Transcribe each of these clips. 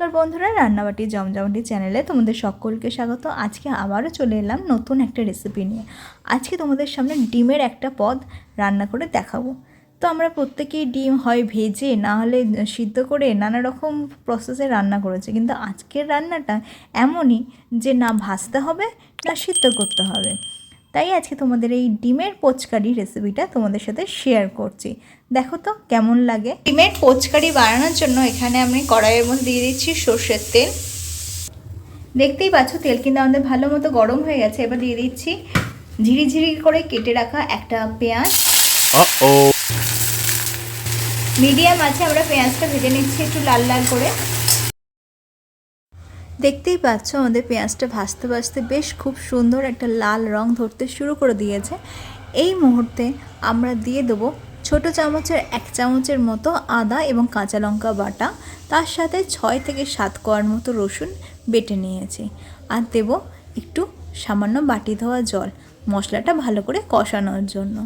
নমস্কার বন্ধুরা, রান্নাবাটি জমজমাটি চ্যানেলে তোমাদের সকলকে স্বাগত। আজকে আবারও চলে এলাম নতুন একটা রেসিপি নিয়ে। আজকে তোমাদের সামনে ডিমের একটা পদ রান্না করে দেখাবো। তো আমরা প্রত্যেকেই ডিম হয় ভেজে, না হলে সিদ্ধ করে নানা রকম প্রসেসে রান্না করেছি। কিন্তু আজকের রান্নাটা এমনই যে না ভাজতে হবে, না সিদ্ধ করতে হবে। তাই আজকে তোমাদের এই ডিমের পোচকারি রেসিপিটা তোমাদের সাথে শেয়ার করছি। দেখো তো কেমন লাগে। ডিমের পোচকারি বানানোর জন্য এখানে আমি কড়াইয়ের মধ্যে দিয়ে দিচ্ছি সর্ষের তেল। দেখতেই পাচ্ছ তেল কিন্তু আমাদের ভালো মতো গরম হয়ে গেছে। এবার দিয়ে দিচ্ছি ঝিরিঝিরি করে কেটে রাখা একটা পেঁয়াজ। মিডিয়াম আছে আমরা পেঁয়াজটা ভেজে নিচ্ছি একটু লাল লাল করে। দেখতেই পাচ্ছ আমাদের পেঁয়াজটা ভাজতে ভাজতে বেশ খুব সুন্দর একটা লাল রং ধরতে শুরু করে দিয়েছে। এই মুহূর্তে আমরা দিয়ে দেবো ছোট চামচের এক চামচের মতো আদা এবং কাঁচা লঙ্কা বাটা। তার সাথে ছয় থেকে সাত কোয়ার মতো রসুন বেটে নিয়েছি। আর দেব একটু সামান্য বাটি ধোয়া জল, মশলাটা ভালো করে কষানোর জন্য।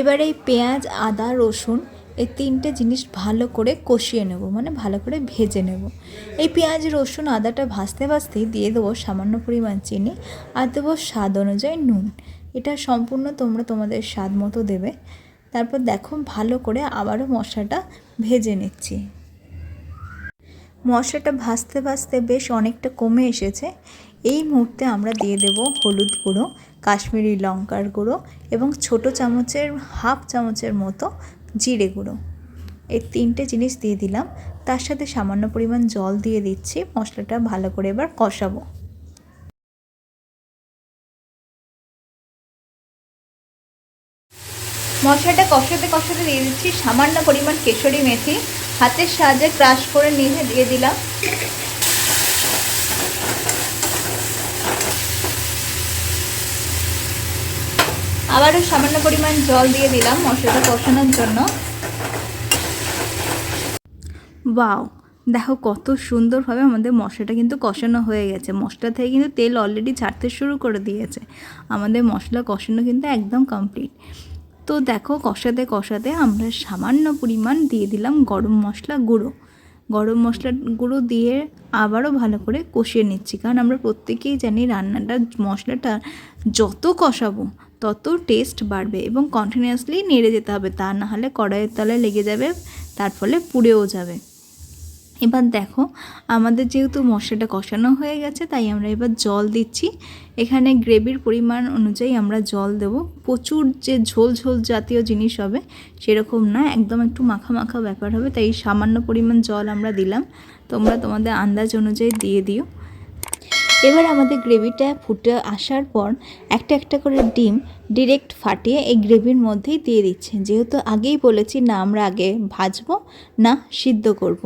এবার এই পেঁয়াজ, আদা, রসুন এই তিনটে জিনিস ভালো করে কষিয়ে নেব মানে ভালো করে ভেজে নেব। এই পেঁয়াজ, রসুন, আদাটা ভাজতে ভাজতেই দিয়ে দেবো সামান্য পরিমাণ চিনি আর দেবো স্বাদ অনুযায়ী নুন। এটা সম্পূর্ণ তোমরা তোমাদের স্বাদ মতো দেবে। তারপর দেখো ভালো করে আবারও মশলাটা ভেজে নিচ্ছি। মশলাটা ভাজতে ভাজতে বেশ অনেকটা কমে এসেছে। এই মুহূর্তে আমরা দিয়ে দেব হলুদ গুঁড়ো, কাশ্মীরি লঙ্কার গুঁড়ো এবং ছোট চামচের, হাফ চামচের মতো জিরে গুঁড়ো। এই তিনটে জিনিস দিয়ে দিলাম। তার সাথে সামান্য পরিমাণ জল দিয়ে দিচ্ছি। মশলাটা ভালো করে এবার কষাবো। মশলাটা কষাতে কষাতে দিয়ে দিচ্ছি সামান্য পরিমাণ কেশরি মেথি। হাতের সাহায্যে ক্রাশ করে নিয়ে দিয়ে দিলাম। আবারও সামান্য পরিমাণ জল দিয়ে দিলাম মশলাটা কষানোর জন্য। বাও দেখো কত সুন্দরভাবে আমাদের মশলাটা কিন্তু কষানো হয়ে গেছে। মশলা থেকে কিন্তু তেল অলরেডি ছাড়তে শুরু করে দিয়েছে। আমাদের মশলা কষানো কিন্তু একদম কমপ্লিট তো দেখো কষাতে কষাতে আমরা সামান্য পরিমাণ দিয়ে দিলাম গরম মশলা গুঁড়ো। গরম মশলা গুঁড়ো দিয়ে আবারও ভালো করে কষিয়ে নিচ্ছি। কারণ আমরা প্রত্যেকেই জানি রান্নাটা, মশলাটা যত কষাবো তত টেস্ট বাড়বে এবং কন্টিনিউয়াসলি নেড়ে যেতে হবে। তা না হলে কড়াইয়ের তলায় লেগে যাবে, তার ফলে পুড়েও যাবে। এবার দেখো, আমাদের যেহেতু মশলাটা কষানো হয়ে গেছে, তাই আমরা এবার জল দিচ্ছি। এখানে গ্রেভির পরিমাণ অনুযায়ী আমরা জল দেব। প্রচুর যে ঝোল ঝোল জাতীয় জিনিস হবে, সেরকম না, একদম একটু মাখা মাখা ব্যাপার হবে, তাই সামান্য পরিমাণ জল আমরা দিলাম। তোমরা তোমাদের আন্দাজ অনুযায়ী দিয়ে দিও। এবার আমাদের গ্রেভিটা ফুটে আসার পর একটা একটা করে ডিম ডিরেক্ট ফাটিয়ে এই গ্রেভির মধ্যেই দিয়ে দিচ্ছে। যেহেতু আগেই বলেছি না আমরা আগে ভাজবো, না সিদ্ধ করব।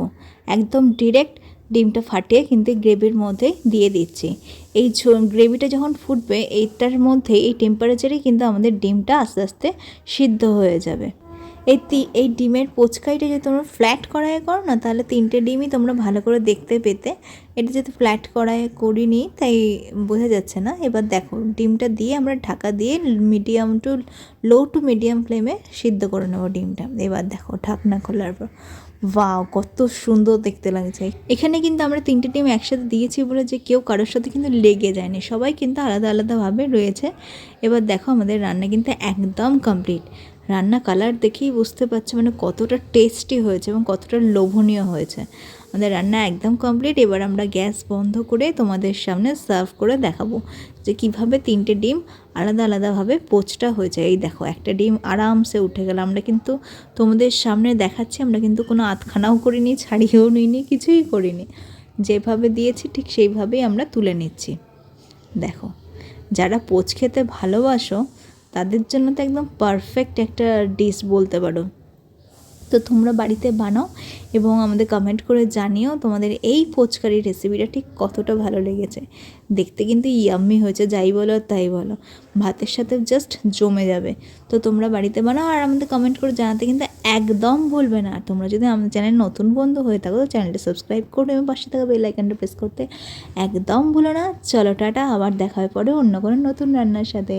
একদম ডিরেক্ট ডিমটা ফাটিয়ে কিন্তু গ্রেভির মধ্যে দিয়ে দিচ্ছি। এই গ্রেভিটা যখন ফুটবে, এইটার মধ্যে এই টেম্পারেচারে কিন্তু আমাদের ডিমটা আস্তে আস্তে সিদ্ধ হয়ে যাবে। এই তি, এই ডিমের পোচকাইটা যদি তোমরা ফ্ল্যাট কড়াইয়ে করো না, তাহলে তিনটে ডিমই তোমরা ভালো করে দেখতে পেতে। এটা যেহেতু ফ্ল্যাট কড়াইয়ে করিনি, তাই বোঝা যাচ্ছে না। এবার দেখো, ডিমটা দিয়ে আমরা ঢাকা দিয়ে medium to low to medium ফ্লেমে সিদ্ধ করে নেব ডিমটা। এবার দেখো, ঢাকনা খোলার পর। ওয়াও, কত সুন্দর দেখতে লাগছে। এখানে কিন্তু আমরা তিনটে ডিম একসাথে দিয়েছি বলে যে কেউ কারোর সাথে কিন্তু লেগে যায়নি। সবাই কিন্তু আলাদা আলাদাভাবে রয়েছে। এবার দেখো, আমাদের রান্না কিন্তু একদম কমপ্লিট রান্না কালার দেখেই বুঝতে পারছ মানে কতটা টেস্টি হয়েছে এবং কতটা লোভনীয় হয়েছে। আমাদের রান্না একদম কমপ্লিট এবার আমরা গ্যাস বন্ধ করে তোমাদের সামনে সার্ভ করে দেখাবো যে কীভাবে তিনটে ডিম আলাদা আলাদাভাবে পোচটা হয়েছে। এই দেখো, একটা ডিম আরামসে উঠে গেল। আমরা কিন্তু তোমাদের সামনে দেখাচ্ছি, আমরা কিন্তু কোনো আতখানাও করিনি, ছাড়িয়েও নিইনি, কিছুই করিনি। যেভাবে দিয়েছি ঠিক সেইভাবেই আমরা তুলে নিচ্ছি। দেখো, যারা পোচ খেতে ভালোবাসো তাদের জন্য তো একদম পারফেক্ট একটা ডিশ বলতে পারো। তো তোমরা বাড়িতে বানাও এবং আমাদের কমেন্ট করে জানিও তোমাদের এই পোচকারি রেসিপিটা ঠিক কতটা ভালো লেগেছে। দেখতে কিন্তু ইয়াম্মি হয়েছে, যাই বলো তাই বলো। ভাতের সাথে জাস্ট জমে যাবে। তো তোমরা বাড়িতে বানাও আর আমাদের কমেন্ট করে জানাতে কিন্তু একদম ভুলবে না। আর তোমরা যদি আমাদের চ্যানেল নতুন বন্ধু হয়ে থাকো, তো চ্যানেলটা সাবস্ক্রাইব করো এবং পাশে থাকা বেল আইকনটা প্রেস করতে একদম ভুলো না। চলো টাটা, আবার দেখা হয় পরে অন্য কোনো নতুন রান্নার সাথে।